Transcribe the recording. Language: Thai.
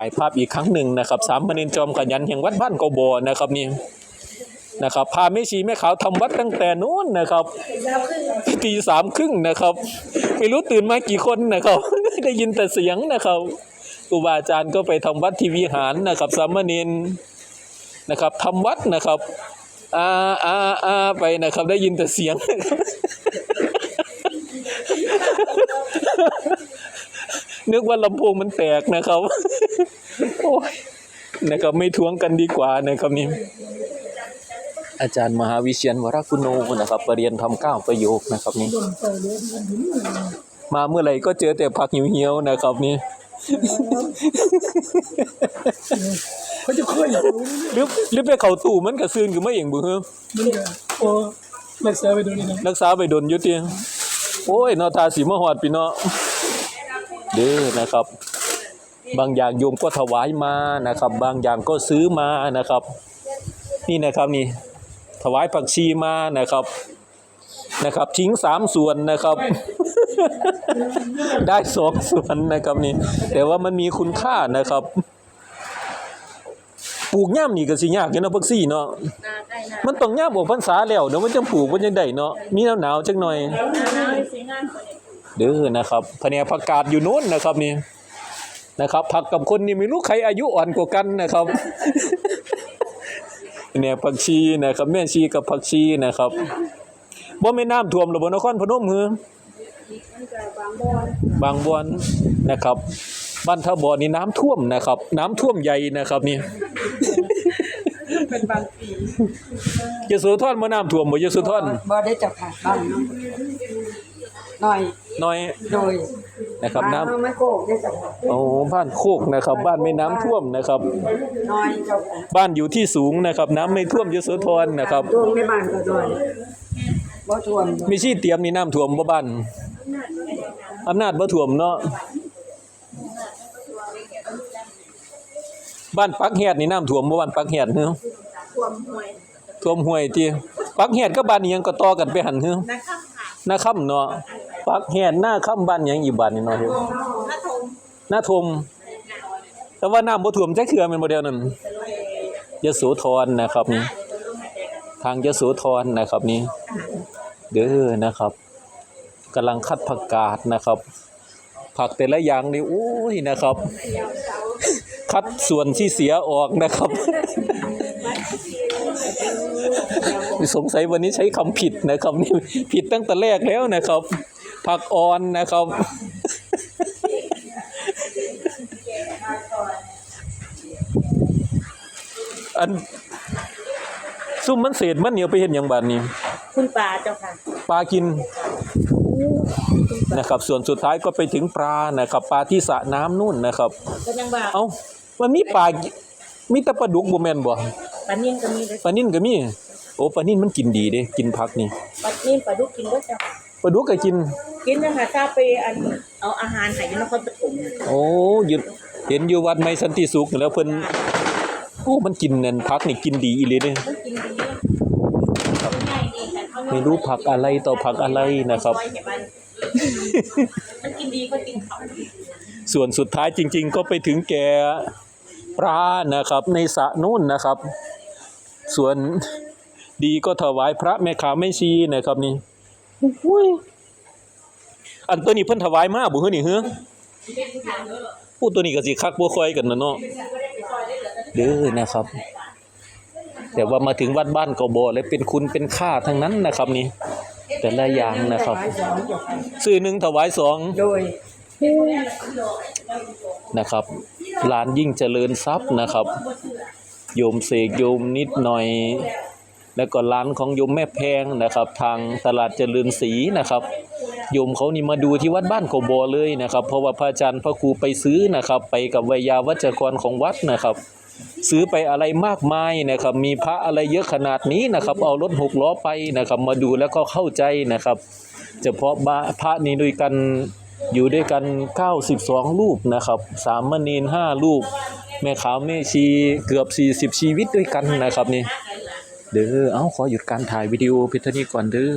ถ่ายภาพอีกครั้งหนึ่งนะครับสามเณรจอมขยันแห่งวัดบ้านเกาบอนะครับนี่นะครับพาแม่ชีแม่ขาวทำวัดตั้งแต่นู้นนะครับตีสามครึ่งนะครับ ไม่รู้ตื่นมากี่คนนะครับ ได้ยินแต่เสียงนะครับครูบาอาจารย์ก็ไปทำวัดที่วิหารนะครับสามเณรนะครับทำวัดนะครับอาอาอาไปนะครับ ได้ยินแต่เสียงนึกว่าลำโพงมันแตกนะครับ โอ้ยนะครับไม่ทวงกันดีกว่านะครับนี่อาจารย์มหาวิเชียนวรคุณโนนะครับปรริยนทำเก้าประโยคนะครับนี่มาเมื่อไหร่ก็เจอแต่ผักเหี่ยวๆนะครับนี่เขาจะค่อยรู้หรือหรือไปเข้าตู้มันก็ซื่นขึ้นมาเองบ่เฮอมันจะโอ้รักษาไปตรงนี้นะรักษาไปดนอยู่ติโอ้ยเนาะทาสิมาฮอดพี่เนาะเด้อนะครับ บางอย่างโยมก็ถวายมานะครับ บางอย่างก็ซื้อมานะครับ นี่นะครับนี่ถวายผักชีมานะครับนะครับ ทิ้งสามส่วนนะครับ ได้สองส่วนนะครับนี่ แต่ว่ามันมีคุณค่านะครับปลูกย่ามนี่ก็สิยากอยู่เนาะผักชีเนาะนาใกล้นามันต้องย่ามออกพรรษาแล้วเดี๋ยวมันจะปลูกมันจะได้เนาะมีหนาวๆจักหน่อยนาเลยสีงานคนนี้เด้อนะครับแผนกผักกาดอยู่โน้นนะครับนี่ นะครับ ผักกับคนนี่ไม่รู้ใครอายุอ่อนกว่ากันนะครับแผนกผักชีนะครับแม่ชีกับผักชีนะครับบ่แม่น้ำท่วมระบบนครพนมหือมันจะบางบอนบางบอนนะครับบ้านท่าบ่อนี่น้ำท่วมนะครับ น้ำท่วมใหญ่นะครับนี่เป็นบางปียโสธรบ่น้ำท่วมบ่ยโสธรบ่ได้เจับค่ะบ้านน้องหน่อยน้อยโดย นะครับบ้านน้ำน้องไม่โกกได้เจับค่ะโอ้บ้านโคกนะครับ บ้านไม่น้ำท่วมนะครับ น้อยเจ้าค่ะบ้านอยู่ที่สูงนะครับ น้ำไม่ท่วมยโสธรนะครับดวงในบ้านก็ด้วยบ่ท่วมมีชีเตรียมนี่น้ำท่วมบ่บ้านอำนาจบ่ท่วมเนาะบ้านปักแฮดนี่น้ำท่วมบ่บ้านปักแฮดเนาะความห่วยท่วมห้วยติปักแฮดกับบ้านอีหยังก็ต่อกันไปหั่นเนาะนะครับค่ะหน้าค่ำเนาะ ปักแฮดหน้าค่ำบ้านหยังอีบ้านนี่เนาะเฮ็ดนาทมหน้าทมแต่ว่าน้ำบ่ท่วมจักเทื่อแม่นบ่เดียวนั่นยโสธรนะครับนี่ทางยโสธรนะครับนี่เด้อนะครับกำลังคัดผักกาดนะครับ ผักแต่ละอย่างนี่โอ้ยนะครับ คัดส่วนที่เสียออกนะครับสงสัยวันนี้ใช้คำผิดนะครับนี่ผิดตั้งแต่แรกแล้วนะครับ ผักอ่อนนะครับ อันซุ่มมันเศษมันเหนียวไปเห็นอย่างบาดนี้ คุณป่าเจ้าค่ะปลากินนะครับ ส่วนสุดท้ายก็ไปถึงปลานะครับ ปลาที่สระน้ำนู่นนะครับ ก็ยังว่าเอ้ามันมีปลามีแต่ปลาดุกบ่แม่นบ่ปลานิ่มก็มีเลยปลานิ่นก็มี โอ้ปลานิ่นมันกินดีเด้กินผักนี่ ปลานิ่มปลาดุกกินก็เจ้าค่ะ ปลาดุกก็กิน กินนะคะถ้าไปอันเอาอาหารใหายนครปฐมน่ะโอ้หยุดเห็นอยู่วัดไม้สันติสุขนี่แล้วเพิ่นโอ้มันกินนั่นผักนี่กินดีอีหลีเด้มันกินดีง่ายดีแต่เขาไม่รู้ผักอะไรต่อผักอะไรนะครับซอยเห็นมันมันกินดีก็กินเขาส่วนสุดท้ายจริง ๆ ก็ไปถึงแก่ปลานะครับ ในสระนู่นนะครับ ส่วนดีก็ถวายพระแม่ขาแม่ชีนะครับนี่ อุ้ยอันตัวนี้เพิ่นถวายมาบ่ฮือนี่เฮือผู้ตัวนี้ก็สิคักบ่ค่อยกันนะเนาะเด้อนะครับ แต่ว่ามาถึงวัดบ้านก็บ่เลยเป็นคุณเป็นค่าทั้งนั้นนะครับนี่แต่ละอย่างนะครับถวายสองเจ้าค่ะซื้อหนึ่งถวายสองโดยนะครับลานยิ่งเจริญทรัพย์นะครับ โยมเสกโยมนิดหน่อย แล้วก็ร้านของโยมแม่แพงนะครับ ทางตลาดเจริญศรีนะครับโยมเขานี่มาดูที่วัดบ้านโกโบอเลยนะครับ เพราะว่าพระอาจารย์พระครูไปซื้อนะครับ ไปกับวิยาวัจกรของวัดนะครับ ซื้อไปอะไรมากมายนะครับ มีพระอะไรเยอะขนาดนี้นะครับ เอารถหกล้อไปนะครับ มาดูแล้วก็เข้าใจนะครับเฉพาะพระนี้ด้วยกันอยู่ด้วยกัน 92 รูปนะครับสามเณร5รูป แม่ขาวแม่ชีเกือบ 40 ชีวิตด้วยกันนะครับนี่ เด้อ เอาขอหยุดการถ่ายวิดีโอเพิเทานี้ก่อนเด้อ